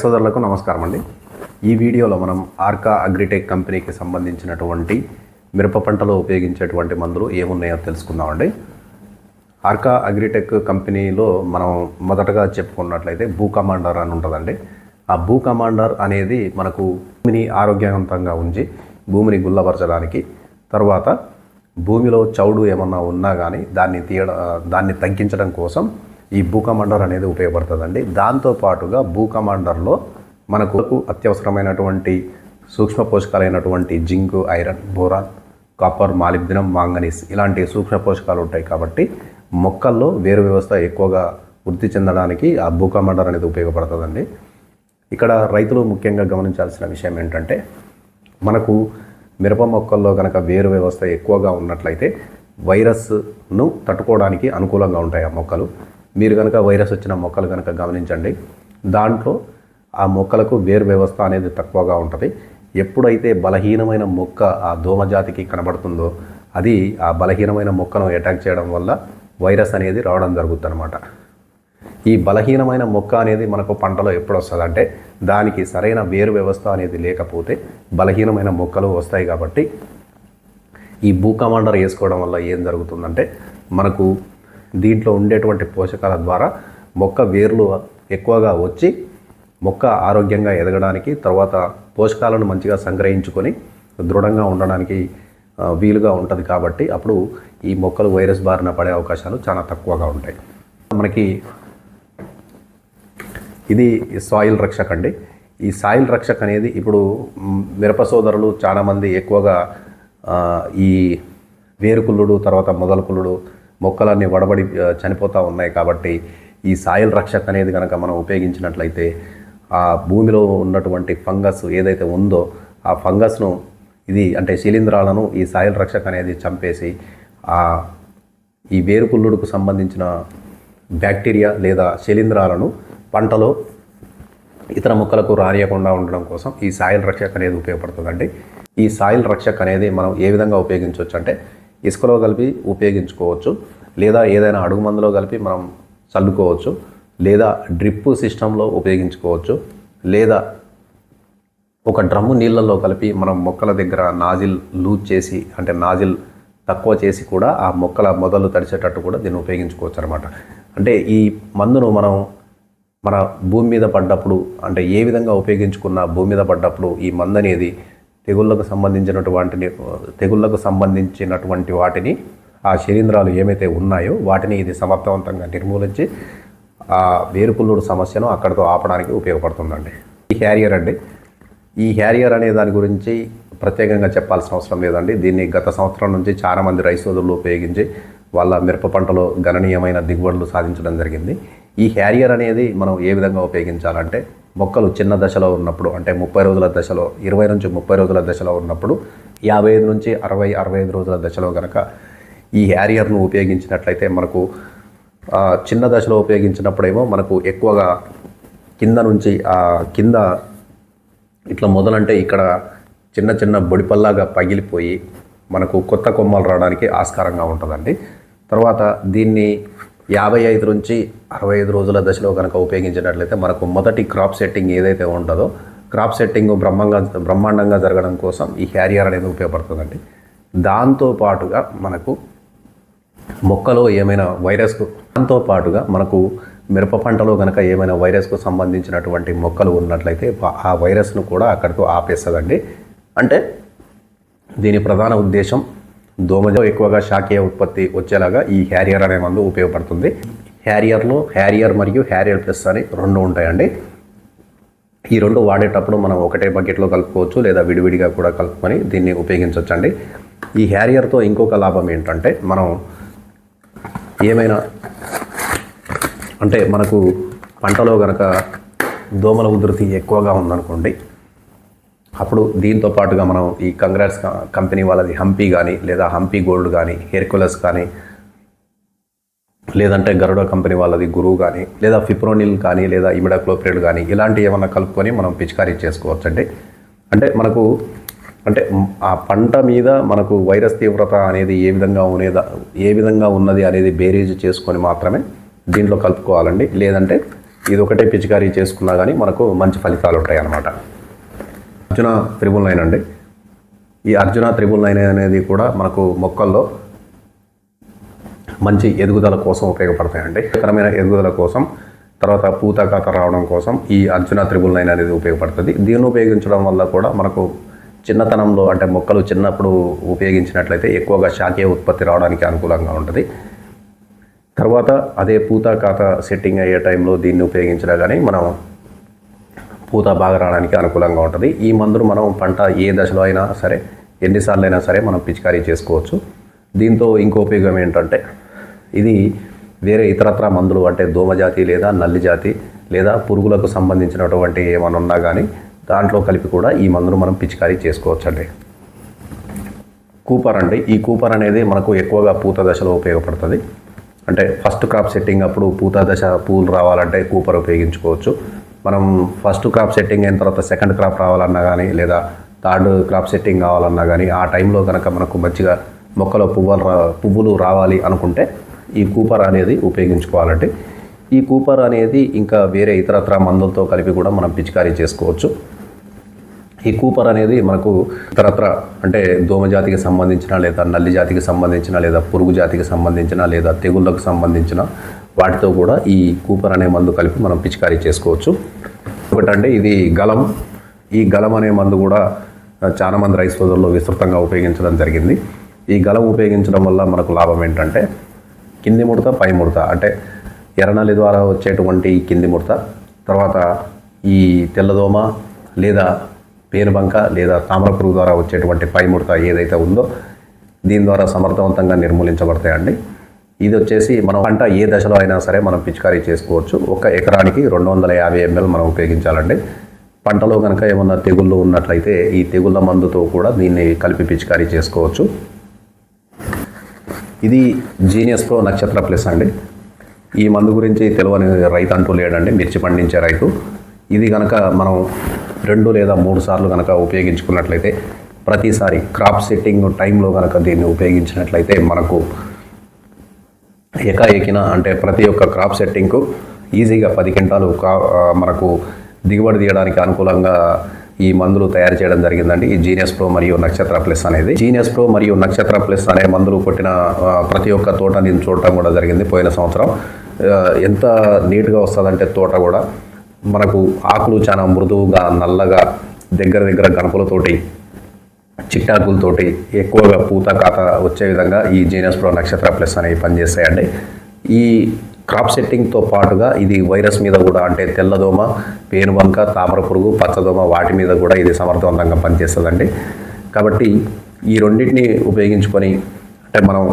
సోదరులకు నమస్కారం అండి ఈ వీడియోలో మనం ఆర్కా అగ్రిటెక్ కంపెనీకి సంబంధించినటువంటి మిరప పంటలో ఉపయోగించేటువంటి మందులు ఏమున్నాయో తెలుసుకుందామండి. ఆర్కా అగ్రిటెక్ కంపెనీలో మనం మొదటగా చెప్పుకున్నట్లయితే భూ కమాండర్ అని ఉంటుందండి. ఆ భూ కమాండర్ అనేది మనకు భూమిని ఆరోగ్యవంతంగా ఉంచి భూమిని గుల్లపరచడానికి తర్వాత భూమిలో చౌడు ఏమన్నా ఉన్నా కానీ దాన్ని తీయడం దాన్ని తగ్గించడం కోసం ఈ భూ కమాండర్ అనేది ఉపయోగపడుతుందండి. దాంతోపాటుగా భూ కమాండర్లో మనకు అత్యవసరమైనటువంటి సూక్ష్మ పోషకాలైనటువంటి zinc iron boron copper molybdenum manganese ఇలాంటి సూక్ష్మ పోషకాలు ఉంటాయి కాబట్టి మొక్కల్లో వేరు వ్యవస్థ ఎక్కువగా వృద్ధి చెందడానికి ఆ భూ కమాండర్ అనేది ఉపయోగపడుతుందండి. ఇక్కడ రైతులు ముఖ్యంగా గమనించాల్సిన విషయం ఏంటంటే మనకు మిరప మొక్కల్లో కనుక వేరు వ్యవస్థ ఎక్కువగా ఉన్నట్లయితే వైరస్ను తట్టుకోవడానికి అనుకూలంగా ఉంటాయి ఆ మొక్కలు. మీరు కనుక వైరస్ వచ్చిన మొక్కలు కనుక గమనించండి దాంట్లో ఆ మొక్కలకు వేరు వ్యవస్థ అనేది తక్కువగా ఉంటుంది. ఎప్పుడైతే బలహీనమైన మొక్క ఆ దోమజాతికి కనబడుతుందో అది ఆ బలహీనమైన మొక్కను అటాక్ చేయడం వల్ల వైరస్ అనేది రావడం జరుగుతుంది అనమాట ఈ బలహీనమైన మొక్క అనేది మనకు పంటలో ఎప్పుడు వస్తుంది అంటే దానికి సరైన వేరు వ్యవస్థ అనేది లేకపోతే బలహీనమైన మొక్కలు వస్తాయి కాబట్టి ఈ భూకమాండర్ వేసుకోవడం వల్ల ఏం జరుగుతుందంటే మనకు దీంట్లో ఉండేటువంటి పోషకాల ద్వారా మొక్క వేర్లు ఎక్కువగా వచ్చి మొక్క ఆరోగ్యంగా ఎదగడానికి తర్వాత పోషకాలను మంచిగా సంగ్రహించుకొని దృఢంగా ఉండడానికి వీలుగా ఉంటుంది కాబట్టి అప్పుడు ఈ మొక్కలు వైరస్ బారిన పడే అవకాశాలు చాలా తక్కువగా ఉంటాయి. మనకి ఇది సాయిల్ రక్షక్ అండి. ఈ సాయిల్ రక్షక్ అనేది ఇప్పుడు మిరప సోదరులు చాలామంది ఎక్కువగా ఈ వేరుకుళ్ళుడు తర్వాత మొదలకుళ్ళుడు మొక్కలన్నీ వడబడి చనిపోతూ ఉన్నాయి కాబట్టి ఈ సాయిల్ రక్షక్ అనేది కనుక మనం ఉపయోగించినట్లయితే ఆ భూమిలో ఉన్నటువంటి ఫంగస్ ఏదైతే ఉందో ఆ ఫంగస్ను ఇది అంటే శిలీంధ్రాలను ఈ సాయిల్ రక్షక్ అనేది చంపేసి ఆ ఈ వేరుకుళ్ళుడుకు సంబంధించిన బ్యాక్టీరియా లేదా శిలీంధ్రాలను పంటలో ఇతర మొక్కలకు రానియకుండా ఉండడం కోసం ఈ సాయిల్ రక్షక్ అనేది ఉపయోగపడుతుందండి. ఈ సాయిల్ రక్షక్ అనేది మనం ఏ విధంగా ఉపయోగించవచ్చు అంటే ఇసుకలో కలిపి ఉపయోగించుకోవచ్చు. లేదా ఏదైనా అడుగు మందులో కలిపి మనం చల్లుకోవచ్చు. లేదా డ్రిప్ సిస్టంలో ఉపయోగించుకోవచ్చు. లేదా ఒక డ్రమ్ము నీళ్ళల్లో కలిపి మనం మొక్కల దగ్గర నాజిల్ లూజ్ చేసి అంటే నాజిల్ తక్కువ చేసి కూడా ఆ మొక్కల మొదలు తడిచేటట్టు కూడా దీన్ని ఉపయోగించుకోవచ్చు అనమాట అంటే ఈ మందును మనం మన భూమి మీద పడ్డప్పుడు అంటే ఏ విధంగా ఉపయోగించుకున్న భూమి మీద పడ్డప్పుడు ఈ మందు అనేది తెగుళ్ళకు సంబంధించినటువంటి తెగుళ్ళకు సంబంధించినటువంటి వాటిని ఆ శరీంద్రాలు ఏమైతే ఉన్నాయో వాటిని ఇది సమర్థవంతంగా నిర్మూలించి ఆ వేరుపుల్లుడు సమస్యను అక్కడితో ఆపడానికి ఉపయోగపడుతుందండి. ఈ హ్యారియర్ అండి. ఈ హ్యారియర్ అనే దాని గురించి ప్రత్యేకంగా చెప్పాల్సిన అవసరం లేదండి. దీన్ని గత సంవత్సరం నుంచి చాలామంది రైతు సోదరులు ఉపయోగించి వాళ్ళ మిరప పంటలో గణనీయమైన దిగుబడులు సాధించడం జరిగింది. ఈ హ్యారియర్ అనేది మనం ఏ విధంగా ఉపయోగించాలంటే మొక్కలు చిన్న దశలో ఉన్నప్పుడు అంటే ముప్పై రోజుల దశలో ఇరవై నుంచి ముప్పై రోజుల దశలో ఉన్నప్పుడు యాభై ఐదు నుంచి అరవై అరవై ఐదు రోజుల దశలో కనుక ఈ హ్యారియర్ను ఉపయోగించినట్లయితే మనకు చిన్న దశలో ఉపయోగించినప్పుడేమో మనకు ఎక్కువగా కింద నుంచి ఆ కింద ఇట్లా మొదలంటే ఇక్కడ చిన్న చిన్న బొడిపల్లాగా పగిలిపోయి మనకు కొత్త కొమ్మలు రావడానికి ఆస్కారంగా ఉంటుందండి. తర్వాత దీన్ని యాభై ఐదు నుంచి అరవై ఐదు రోజుల దశలో కనుక ఉపయోగించినట్లయితే మనకు మొదటి క్రాప్ సెట్టింగ్ ఏదైతే ఉంటుందో క్రాప్ సెట్టింగ్ బ్రహ్మంగా బ్రహ్మాండంగా జరగడం కోసం ఈ హ్యారియర్ అనేది ఉపయోగపడుతుందండి. దాంతో పాటుగా మనకు మొక్కలో ఏమైనా వైరస్కు దాంతో పాటుగా మనకు మిరప పంటలో కనుక ఏమైనా వైరస్కు సంబంధించినటువంటి మొక్కలు ఉన్నట్లయితే ఆ వైరస్ను కూడా అక్కడితో ఆపేస్తుందండి. అంటే దీని ప్రధాన ఉద్దేశం దోమలో ఎక్కువగా శాఖీయ ఉత్పత్తి వచ్చేలాగా ఈ హ్యారియర్ అనే మందు ఉపయోగపడుతుంది. హ్యారియర్లో హ్యారియర్ మరియు హ్యారియర్ ప్లస్ అని రెండు ఉంటాయండి. ఈ రెండు వాడేటప్పుడు మనం ఒకటే బకెట్లో కలుపుకోవచ్చు లేదా విడివిడిగా కూడా కలుపుకొని దీన్ని ఉపయోగించవచ్చండి ఈ హ్యారియర్తో ఇంకొక లాభం ఏంటంటే మనం ఏమైనా అంటే మనకు పంటలో కనుక దోమల ఉధృతి ఎక్కువగా ఉందనుకోండి అప్పుడు దీంతో పాటుగా మనం ఈ కంగ్రాట్స్ కంపెనీ వాళ్ళది హంపీ కానీ లేదా హంపీ గోల్డ్ కానీ హెర్కులస్ కానీ లేదంటే గరుడ కంపెనీ వాళ్ళది గురువు కానీ లేదా ఫిప్రోనిల్ కానీ లేదా ఇమిడాక్లోప్రేడ్ కానీ ఇలాంటి ఏమైనా కలుపుకొని మనం పిచికారీ చేసుకోవచ్చు అండి అంటే మనకు అంటే ఆ పంట మీద మనకు వైరస్ తీవ్రత అనేది ఏ విధంగా ఉన్నదా ఏ విధంగా ఉన్నది అనేది బేరీజ్ చేసుకొని మాత్రమే దీంట్లో కలుపుకోవాలండి. లేదంటే ఇది ఒకటే పిచికారీ చేసుకున్నా కానీ మనకు మంచి ఫలితాలు ఉంటాయి అన్నమాట అర్జున త్రిబుల్ నైన్ అండి. ఈ అర్జున త్రిబుల్ నైన్ అనేది కూడా మనకు మొక్కల్లో మంచి ఎదుగుదల కోసం ఉపయోగపడతాయండి. కరమైన ఎదుగుదల కోసం తర్వాత పూత కథ రావడం కోసం ఈ అర్జున త్రిబుల్ నైన్ అనేది ఉపయోగపడుతుంది. దీన్ని ఉపయోగించడం వల్ల కూడా మనకు చిన్నతనంలో అంటే మొక్కలు చిన్నప్పుడు ఉపయోగించినట్లయితే ఎక్కువగా శాఖీయ ఉత్పత్తి రావడానికి అనుకూలంగా ఉంటుంది. తర్వాత అదే పూత ఖాతా సెట్టింగ్ అయ్యే టైంలో దీన్ని ఉపయోగించినా కానీ మనం పూత బాగా రావడానికి అనుకూలంగా ఉంటుంది. ఈ మందులు మనం పంట ఏ దశలో అయినా సరే ఎన్నిసార్లు అయినా సరే మనం పిచికారీ చేసుకోవచ్చు. దీంతో ఇంకో ఉపయోగం ఏంటంటే ఇది వేరే ఇతరత్ర మందులు అంటే దోమజాతి లేదా నల్లి జాతి లేదా పురుగులకు సంబంధించినటువంటి ఏమైనా ఉన్నా కానీ దాంట్లో కలిపి కూడా ఈ మందును మనం పిచికారీ చేసుకోవచ్చండి. కూపర్ అండి. ఈ కూపర్ అనేది మనకు ఎక్కువగా పూత దశలో ఉపయోగపడుతుంది. అంటే ఫస్ట్ క్రాప్ సెట్టింగ్ అప్పుడు పూత దశ పూలు రావాలంటే కూపర్ ఉపయోగించుకోవచ్చు. మనం ఫస్ట్ క్రాప్ సెట్టింగ్ అయిన తర్వాత సెకండ్ క్రాప్ రావాలన్నా కానీ లేదా థర్డ్ క్రాప్ సెట్టింగ్ కావాలన్నా కానీ ఆ టైంలో కనుక మనకు మంచిగా మొక్కలో పువ్వులు రా పువ్వులు రావాలి అనుకుంటే ఈ కూపర్ అనేది ఉపయోగించుకోవాలంటే ఈ కూపర్ అనేది ఇంకా వేరే ఇతరత్ర మందులతో కలిపి కూడా మనం పిచికారీ చేసుకోవచ్చు. ఈ కూపర్ అనేది మనకు ఇతరత్ర అంటే దోమ జాతికి సంబంధించిన లేదా నల్లి జాతికి సంబంధించిన లేదా పురుగు జాతికి సంబంధించిన లేదా తెగుళ్ళకు సంబంధించిన వాటితో కూడా ఈ కూపర్ అనే మందు కలిపి మనం పిచికారీ చేసుకోవచ్చు. ఒకటంటే ఇది గలం. ఈ గలం అనే మందు కూడా చాలా మంది రైస్ సోదరులు విస్తృతంగా ఉపయోగించడం జరిగింది. ఈ గలం ఉపయోగించడం వల్ల మనకు లాభం ఏంటంటే కింది ముడత పై ముడత అంటే ఎర్రనల్లి ద్వారా వచ్చేటువంటి కింది ముడత తర్వాత ఈ తెల్లదోమ లేదా పేనుబంక లేదా తామర పురుగు ద్వారా వచ్చేటువంటి పై ముడత ఏదైతే ఉందో దీని ద్వారా సమర్థవంతంగా నిర్మూలించబడతాయండి. ఇది వచ్చేసి మనం పంట ఏ దశలో అయినా సరే మనం పిచికారీ చేసుకోవచ్చు. ఒక ఎకరానికి రెండు వందల యాభై ఎంఎల్ మనం ఉపయోగించాలండి. పంటలో కనుక ఏమన్నా తెగుళ్ళు ఉన్నట్లయితే ఈ తెగుళ్ళ మందుతో కూడా దీన్ని కలిపి పిచికారీ చేసుకోవచ్చు. ఇది జీనియస్ ప్రో నక్షత్ర ప్లస్ అండి. ఈ మందు గురించి తెలియని రైతు అంటూ లేడండి. మిర్చి పండించే రైతు. ఇది కనుక మనం రెండు లేదా మూడు సార్లు కనుక ఉపయోగించుకున్నట్లయితే ప్రతిసారి క్రాప్ సెట్టింగ్ టైంలో కనుక దీన్ని ఉపయోగించినట్లయితే మనకు ఏకాఏకిన అంటే ప్రతి ఒక్క క్రాప్ సెట్టింగ్కు ఈజీగా పది క్వింటాలు కా మనకు దిగుబడి తీయడానికి అనుకూలంగా ఈ మందులు తయారు చేయడం జరిగిందండి. ఈ జీనియస్ ప్రో మరియు నక్షత్ర ప్లస్ అనేది. జీనియస్ ప్రో మరియు నక్షత్ర ప్లస్ అనే మందులు కొట్టిన ప్రతి ఒక్క తోట నేను చూడటం కూడా జరిగింది పోయిన సంవత్సరం. ఎంత నీట్గా వస్తుందంటే తోట కూడా మనకు ఆకులు చాలా మృదువుగా నల్లగా దగ్గర దగ్గర గణపులతోటి చిట్టాకులతోటి ఎక్కువగా పూత కాత వచ్చే విధంగా ఈ జీనస్ ప్రో నక్షత్ర ప్లస్ అనేవి పనిచేస్తాయండి. ఈ క్రాప్ సెట్టింగ్తో పాటుగా ఇది వైరస్ మీద కూడా అంటే తెల్లదోమ పేనుబంక తామర పురుగు పచ్చదోమ వాటి మీద కూడా ఇది సమర్థవంతంగా పనిచేస్తుందండి. కాబట్టి ఈ రెండింటిని ఉపయోగించుకొని అంటే మనం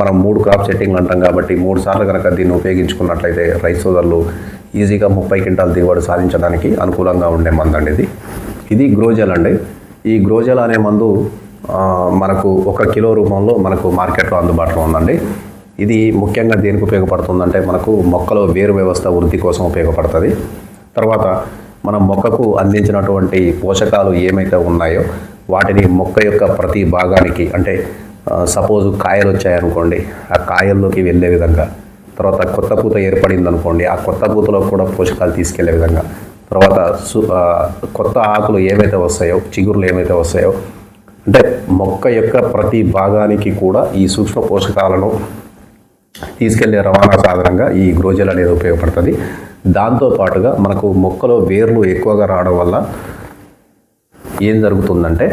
మనం మూడు క్రాప్ సెట్టింగ్లు అంటాం కాబట్టి మూడు సార్లు కనుక దీన్ని ఉపయోగించుకున్నట్లయితే రైస్ సోదరులు ఈజీగా ముప్పై క్వింటాల్ దిగుబడి సాధించడానికి అనుకూలంగా ఉండే మందండి ఇది. ఇది గ్రోజల్ అండి ఈ గ్రోజల్ అనే మందు మనకు ఒక కిలో రూపంలో మనకు మార్కెట్లో అందుబాటులో ఉందండి. ఇది ముఖ్యంగా దేనికి ఉపయోగపడుతుందంటే మనకు మొక్కలో వేరు వ్యవస్థ వృద్ధి కోసం ఉపయోగపడుతుంది. తర్వాత మన మొక్కకు అందించినటువంటి పోషకాలు ఏమైతే ఉన్నాయో వాటిని మొక్క యొక్క ప్రతి భాగానికి అంటే సపోజ్ కాయలు వచ్చాయనుకోండి ఆ కాయల్లోకి వెళ్ళే విధంగా తర్వాత కొత్త పూత ఏర్పడింది అనుకోండి ఆ కొత్త పూతలో కూడా పోషకాలు తీసుకెళ్ళే విధంగా తర్వాత సు- కొత్త ఆకులు ఏమైతే వస్తాయో చిగురులు ఏమైతే వస్తాయో అంటే మొక్క యొక్క ప్రతి భాగానికి కూడా ఈ సూక్ష్మ పోషకాలను తీసుకెళ్ళే రవాణా సాధనంగా ఈ గ్రోజల్ అనేది ఉపయోగపడుతుంది. దాంతో పాటుగా మనకు మొక్కలో వేర్లు ఎక్కువగా రావడం వల్ల ఏం జరుగుతుందంటే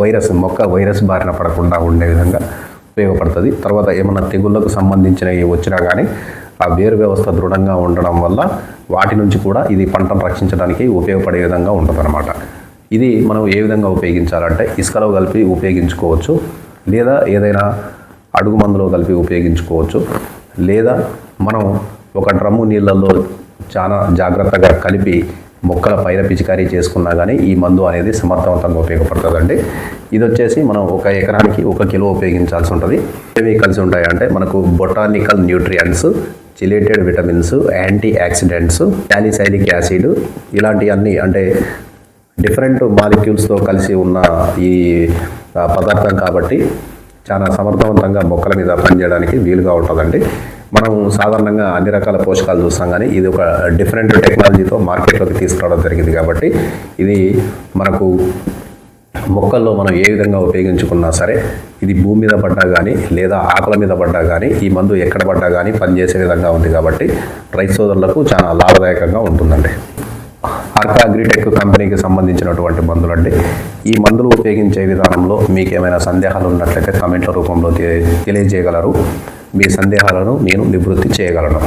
వైరస్ మొక్క వైరస్ బారిన పడకుండా ఉండే విధంగా ఉపయోగపడుతుంది. తర్వాత ఏమైనా తెగుళ్ళకు సంబంధించినవి వచ్చినా కానీ ఆ వేరు వ్యవస్థ దృఢంగా ఉండడం వల్ల వాటి నుంచి కూడా ఇది పంటను రక్షించడానికి ఉపయోగపడే విధంగా ఉంటుందన్నమాట. ఇది మనం ఏ విధంగా ఉపయోగించాలంటే ఇసుకలో కలిపి ఉపయోగించుకోవచ్చు లేదా ఏదైనా అడుగు మందులో కలిపి ఉపయోగించుకోవచ్చు లేదా మనం ఒక డ్రమ్ము నీళ్ళల్లో చాలా జాగ్రత్తగా కలిపి మొక్కల పైన పిచికారీ చేసుకున్నా కానీ ఈ మందు అనేది సమర్థవంతంగా ఉపయోగపడుతుందండి. ఇది వచ్చేసి మనం ఒక ఎకరానికి ఒక కిలో ఉపయోగించాల్సి ఉంటుంది. ఏవి కలిసి ఉంటాయంటే మనకు botanical nutrients chelated vitamins antioxidants salicylic acid ఇలాంటివన్నీ అంటే డిఫరెంట్ మాలిక్యూల్స్తో కలిసి ఉన్న ఈ పదార్థం కాబట్టి చాలా సమర్థవంతంగా మొక్కల మీద పనిచేయడానికి వీలుగా ఉంటుందండి. మనం సాధారణంగా అన్ని రకాల పోషకాలు చూస్తాం కానీ ఇది ఒక డిఫరెంట్ టెక్నాలజీతో మార్కెట్లోకి తీసుకురావడం జరిగింది కాబట్టి ఇది మనకు మొక్కల్లో మనం ఏ విధంగా ఉపయోగించుకున్నా సరే ఇది భూమి మీద పడ్డా కానీ లేదా ఆకుల మీద పడ్డా కానీ ఈ మందు ఎక్కడ పడ్డా కానీ పనిచేసే విధంగా ఉంది కాబట్టి రైతు సోదరులకు చాలా లాభదాయకంగా ఉంటుందండి. ఆర్కా అగ్రిటెక్ కంపెనీకి సంబంధించినటువంటి మందులండి. ఈ మందులు ఉపయోగించే విధానంలో మీకు ఏమైనా సందేహాలు ఉన్నట్లయితే కామెంట్ల రూపంలో తెలియజేయగలరు. మీ సందేహాలను నేను నివృత్తి చేయగలను.